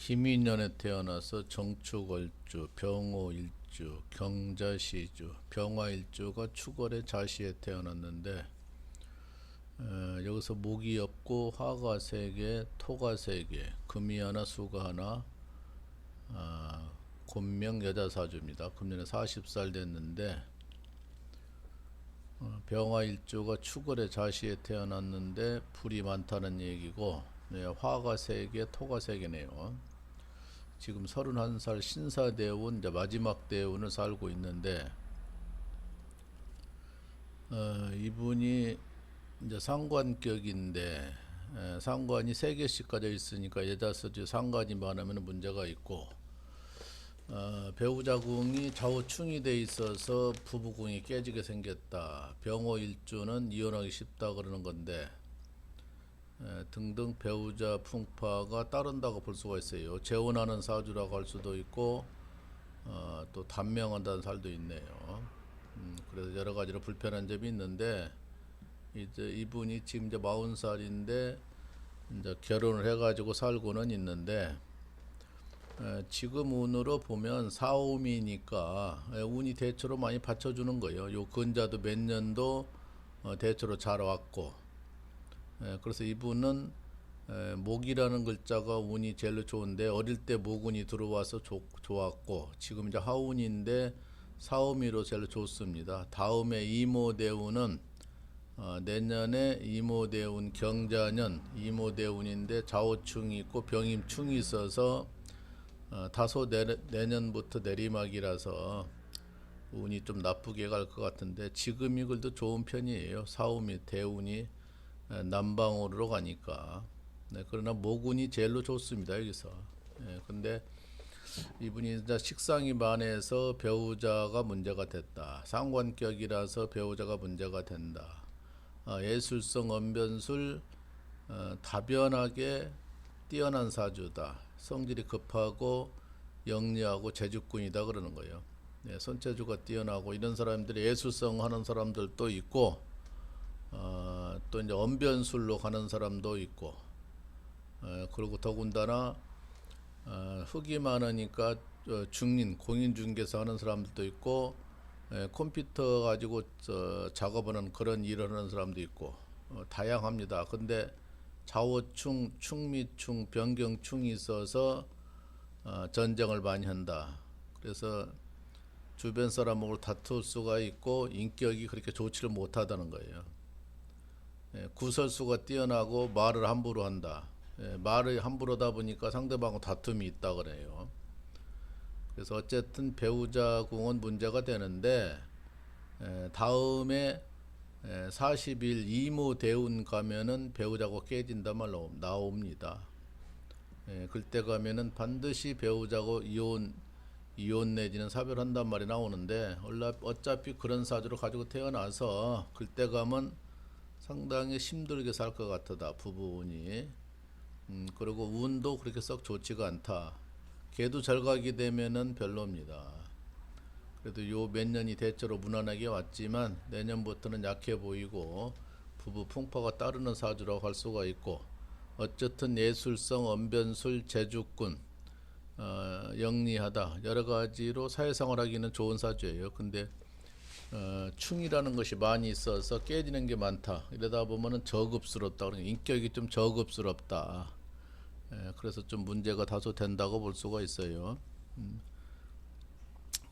김인년에 태어나서 정축월주, 병호일주, 경자시주, 병화일주가 축월의 자시에 태어났는데 에, 여기서 목이 없고 화가 세 개, 토가 세 개, 금이 하나, 수가 하나, 아, 곤명 여자 사주입니다. 금년에 40살 됐는데 어, 병화일주가 축월의 자시에 태어났는데 불이 많다는 얘기고 네, 화가 세 개, 토가 세 개네요. 지금 31살 신사대운 이제 마지막 대운을 살고 있는데 어, 이분이 이제 상관격인데 에, 상관이 세 개씩 가져 있으니까 여자서지 상관이 많으면 문제가 있고 어, 배우자궁이 좌우충이 돼 있어서 부부궁이 깨지게 생겼다. 병호일주는 이혼하기 쉽다 그러는 건데 에, 등등 배우자 풍파가 따른다고 볼 수가 있어요. 재혼하는 사주라고 할 수도 있고 어, 또 단명한다는 살도 있네요. 음, 그래서 여러 가지로 불편한 점이 있는데 이제 이분이 지금 이제 40살인데 이제 결혼을 해가지고 살고는 있는데 에, 지금 운으로 보면 사오미니까 에, 운이 대체로 많이 받쳐주는 거예요. 요 근자도 몇 년도 어, 대체로 잘 왔고 에, 그래서 이분은 에, 목이라는 글자가 운이 제일 좋은데 어릴 때 목운이 들어와서 좋, 좋았고 지금 이제 하운인데 사오미로 제일 좋습니다. 다음에 이모대운은 어, 내년에 이모대운 경자년 이모대운인데 좌우충이 있고 병임충이 있어서 어, 다소 내, 내년부터 내리막이라서 운이 좀 나쁘게 갈 것 같은데 지금이 그래도 좋은 편이에요. 사오미 대운이 에, 남방으로 가니까. 네, 그러나 모군이 제일로 좋습니다 여기서. 예, 근데 이분이 이제 식상이 만해서 배우자가 문제가 됐다. 상관격이라서 배우자가 문제가 된다. 아, 예술성 언변술 어, 다변하게 뛰어난 사주다. 성질이 급하고 영리하고 재주꾼이다 그러는 거예요. 네, 손재주가 뛰어나고 이런 사람들이 예술성 하는 사람들도 있고 어, 또 이제 언변술로 가는 사람도 있고 어, 그리고 더군다나 어, 흙이 많으니까 어, 중인 공인 중개사 하는 사람들도 있고 에, 컴퓨터 가지고 저, 작업하는 그런 일을 하는 사람도 있고 어, 다양합니다. 근데 좌우충, 충미충, 변경충이 있어서 어, 전쟁을 많이 한다. 그래서 주변 사람하고 다툴 수가 있고 인격이 그렇게 좋지를 못하다는 거예요. 예, 구설수가 뛰어나고 말을 함부로 한다. 예, 말을 함부로 하다 보니까 상대방하고 다툼이 있다 그래요. 그래서 어쨌든 배우자 궁은 문제가 되는데 에, 다음에 에, 40일 이모 대운 가면은 배우자고 깨진다 말 나오- 나옵니다. 에, 그때 가면은 반드시 배우자고 이혼 이혼 내지는 사별한단 말이 나오는데 어차피 그런 사주를 가지고 태어나서 그때 가면 상당히 힘들게 살 것 같다 부부운이 음, 그리고 운도 그렇게 썩 좋지가 않다. 개도 잘 가게 되면은 별로입니다. 그래도 요 몇 년이 대체로 무난하게 왔지만 내년부터는 약해 보이고 부부 풍파가 따르는 사주라고 할 수가 있고 어쨌든 예술성, 언변술, 재주꾼, 어, 영리하다 여러 가지로 사회생활하기는 좋은 사주예요. 근데 어, 충이라는 것이 많이 있어서 깨지는 게 많다. 이러다 보면은 저급스럽다. 그러니까 인격이 좀 저급스럽다. 예, 그래서 좀 문제가 다소 된다고 볼 수가 있어요. 음.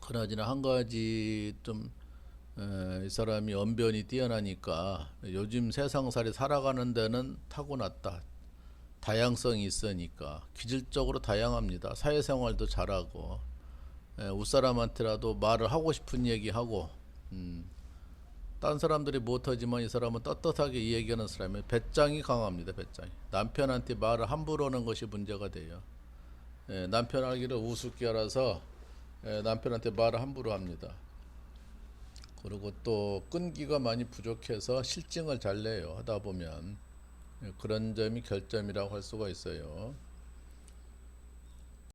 그나저나 한 가지 좀 에, 이 사람이 언변이 뛰어나니까 요즘 세상살이 살아가는 데는 타고났다. 다양성이 있으니까 기질적으로 다양합니다. 사회생활도 잘하고 에, 웃사람한테라도 말을 하고 싶은 얘기하고 음, 딴 사람들이 못하지만 이 사람은 떳떳하게 이 얘기하는 사람이 배짱이 강합니다. 배짱이 남편한테 말을 함부로 하는 것이 문제가 돼요. 예, 남편 알기를 우습게 알아서 예, 남편한테 말을 함부로 합니다. 그리고 또 끈기가 많이 부족해서 실증을 잘 내요. 하다 보면 예, 그런 점이 결점이라고 할 수가 있어요.